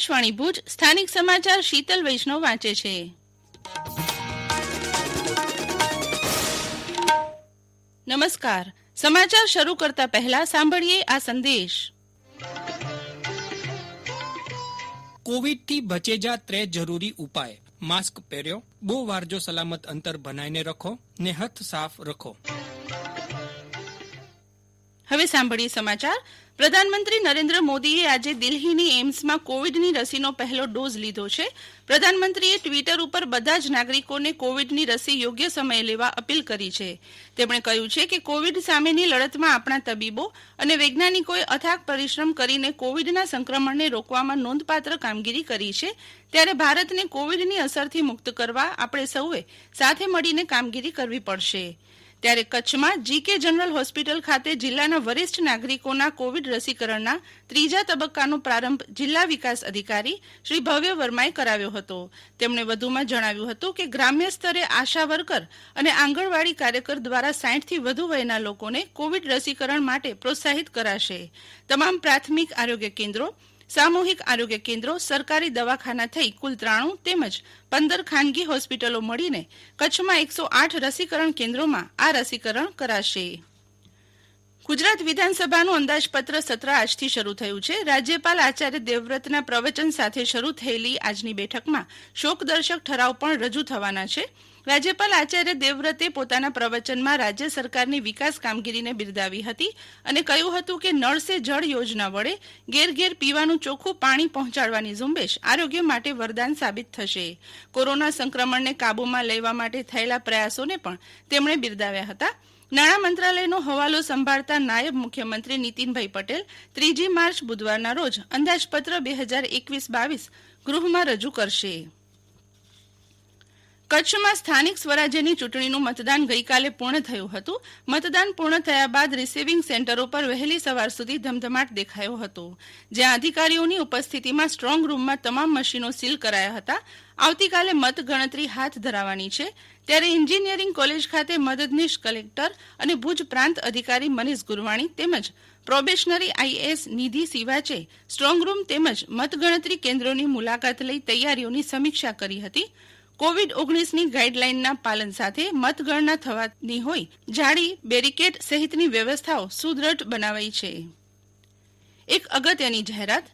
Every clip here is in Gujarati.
આકાશવાણી ભુજ સ્થાનિક સમાચાર શીતલ વૈષ્ણવ વાંચે છે. નમસ્કાર. સમાચાર શરૂ કરતા પહેલા સાંભળીએ આ સંદેશ. કોવિડથી બચેજા ત્રે જરૂરી ઉપાય. માસ્ક પહેર્યો, બહુ વારજો સલામત અંતર બનાવીને રખો, ને હથ સાફ રખો. હવે સાંભળીએ સમાચાર. પ્રધાનમંત્રી નરેન્દ્ર મોદીએ આજે દિલ્હીની એમ્સમાં કોવિડની રસીનો પહેલો ડોઝ લીધો છે. પ્રધાનમંત્રીએ ટ્વિટર ઉપર બધા જ નાગરિકોને કોવિડની રસી યોગ્ય સમયે લેવા અપીલ કરી છે. તેમણે કહ્યું છે કે કોવિડ સામેની લડતમાં આપણા તબીબો અને વૈજ્ઞાનિકોએ અથાગ પરિશ્રમ કરીને કોવિડના સંક્રમણને રોકવામાં નોંધપાત્ર કામગીરી કરી છે. ત્યારે ભારતને કોવિડની અસરથી મુક્ત કરવા આપણે સૌએ સાથે મળીને કામગીરી કરવી પડશે. ત્યારે કચ્છમાં જીકે જનરલ હોસ્પિટલ ખાતે જિલ્લાના વરિષ્ઠ નાગરિકોના કોવિડ રસીકરણના ત્રીજા તબક્કાનો પ્રારંભ જિલ્લા વિકાસ અધિકારી શ્રી ભવ્ય વર્માએ કરાવ્યો હતો. તેમણે વધુમાં જણાવ્યું હતું કે ગ્રામ્ય સ્તરે આશા વર્કર અને આંગણવાડી કાર્યકર દ્વારા સાઠથી વધુ વયના લોકોને કોવિડ રસીકરણ માટે પ્રોત્સાહિત કરાશે. તમામ પ્રાથમિક આરોગ્ય કેન્દ્રો સામૂહિક આરોગ્ય કેન્દ્રો, સરકારી દવાખાના થઈ કુલ ત્રાણું તેમજ પંદર ખાનગી હોસ્પિટલો મળીને કચ્છમાં એકસો આઠ રસીકરણ કેન્દ્રોમાં આ રસીકરણ કરાશે. ગુજરાત વિધાનસભાનું અંદાજપત્ર સત્ર આજથી શરૂ થયું છે. રાજ્યપાલ આચાર્ય દેવવ્રતના પ્રવચન સાથે શરૂ થયેલી આજની બેઠકમાં શોકદર્શક ઠરાવ પણ રજૂ થવાના છે. રાજ્યપાલ આચાર્ય દેવવ્રતે પોતાના પ્રવચનમાં રાજ્ય સરકારની વિકાસ કામગીરીને બિરદાવી હતી અને કહ્યું હતું કે નળ સે જળ યોજના વડે ઘેર ઘેર પીવાનું ચોખ્ખું પાણી પહોંચાડવાની ઝુંબેશ આરોગ્ય માટે વરદાન સાબિત થશે. કોરોના સંક્રમણને કાબૂમાં લેવા માટે થયેલા પ્રયાસોને પણ તેમણે બિરદાવ્યા હતા. નાણાં મંત્રાલયનો હવાલો સંભાળતા નાયબ મુખ્યમંત્રી નીતિનભાઈ પટેલ ત્રીજી માર્ચ બુધવારના રોજ અંદાજપત્ર બે હજાર એકવીસ બાવીસ ગૃહમાં રજૂ કરશે. કચ્છમાં સ્થાનિક સ્વરાજ્યની ચૂંટણીનું મતદાન ગઈકાલે પૂર્ણ થયું હતું. મતદાન પૂર્ણ થયા બાદ રિસીવિંગ સેન્ટરો પર વહેલી સવાર સુધી ધમધમાટ દેખાયો હતો. જ્યાં અધિકારીઓની ઉપસ્થિતિમાં સ્ટ્રોંગ રૂમમાં તમામ મશીનો સીલ કરાયા હતા. આવતીકાલે મતગણતરી હાથ ધરાવાની છે. ત્યારે એન્જિનિયરિંગ કોલેજ ખાતે મદદનીશ કલેક્ટર અને ભુજ પ્રાંત અધિકારી મનીષ ગુરવાણી તેમજ probationary IAS Nidhi Siwach strong room તેમજ મતગણતરી કેન્દ્રોની મુલાકાત લઈ તૈયારીઓની સમીક્ષા કરી હતી. કોવિડ ઓગણીસની ગાઈડલાઈનના પાલન સાથે મતગણના થવાની હોય, જાળી, બેરીકેડ સહિતની વ્યવસ્થાઓ સુદ્રઢ બનાવાઈ છે. એક અગત્યની જાહેરાત,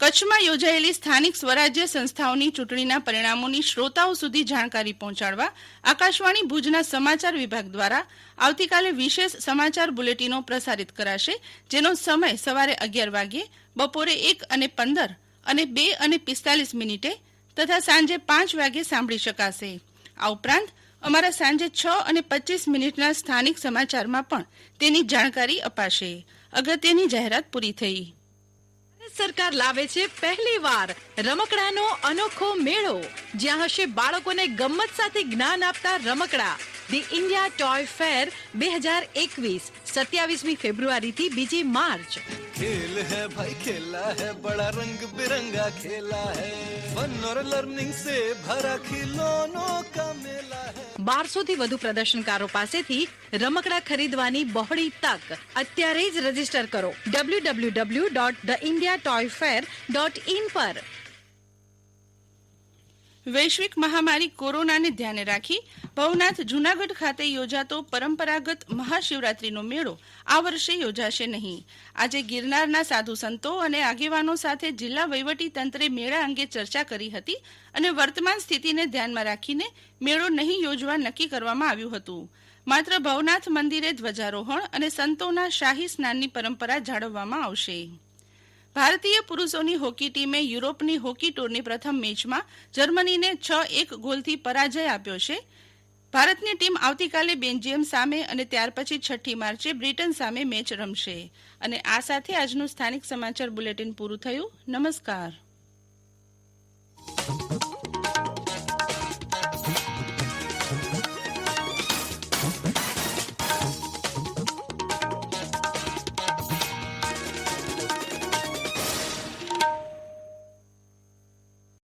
કચ્છમાં યોજાયેલી સ્થાનિક સ્વરાજ્ય સંસ્થાઓની ચૂંટણીના પરિણામોની શ્રોતાઓ સુધી જાણકારી પહોંચાડવા આકાશવાણી ભુજના સમાચાર વિભાગ દ્વારા આવતીકાલે વિશેષ સમાચાર બુલેટિનો પ્રસારિત કરાશે, જેનો સમય સવારે અગિયાર વાગ્યે, બપોરે એક અને પંદર અને બે અને પિસ્તાલીસ મિનિટે તથા સાંજે પાંચ વાગે સાંભળી શકાશે. આ ઉપરાંત, અમારા સાંજે છ અને પચીસ મિનિટના સ્થાનિક સમાચારમાં પણ તેની જાણકારી અપાશે. અગત્યની જાહેરાત પૂરી થઈ. સરકાર લાવે છે પહેલી વાર રમકડાનો અનોખો મેળો. જ્યાં હશે બાળકોને ગમત સાથે જ્ઞાન આપતા રમકડા. ધી ઇન્ડિયા ટોય ફેર બે હજાર એકવીસ, સત્યાવીસમી ફેબ્રુઆરીથી બીજી માર્ચ. ખેલ હે ભાઈ, ખેલા હે, બડા રંગ બિરંગા ખેલા હે. ફન ઓર લર્નિંગ સે ભરા ખિલોનો કા મેલા હે. બારસો થી વધુ પ્રદર્શનકારો પાસેથી રમકડા ખરીદવાની બહોળી તક અત્યારે જ રજિસ્ટર કરો. W W W dot the India toy fair dot in પર વૈશ્વિક મહામારી કોરોનાને ધ્યાને રાખી ભવનાથ જૂનાગઢ ખાતે યોજાતો પરંપરાગત મહાશિવરાત્રીનો મેળો આ વર્ષે યોજાશે નહીં. આજે ગિરનારના સાધુ સંતો અને આગેવાનો સાથે જિલ્લા વહીવટી તંત્રે મેળા અંગે ચર્ચા કરી હતી અને વર્તમાન સ્થિતિને ધ્યાનમાં રાખીને મેળો નહીં યોજવા નક્કી કરવામાં આવ્યું હતું. માત્ર ભવનાથ મંદિરે ધ્વજારોહણ અને સંતોના શાહી સ્નાનની પરંપરા જાળવવામાં આવશે. ભારતીય પુરુષોની હોકી ટીમે યુરોપની હોકી ટૂરની પ્રથમ મેચમાં જર્મનીને છ એક ગોલથી પરાજય આપ્યો છે. ભારતની ટીમ આવતીકાલે બેલ્જિયમ સામે અને ત્યાર પછી છઠ્ઠી માર્ચે બ્રિટન સામે મેચ રમશે. અને આ સાથે આજનું સ્થાનિક સમાચાર બુલેટિન પૂરું થયું. નમસ્કાર.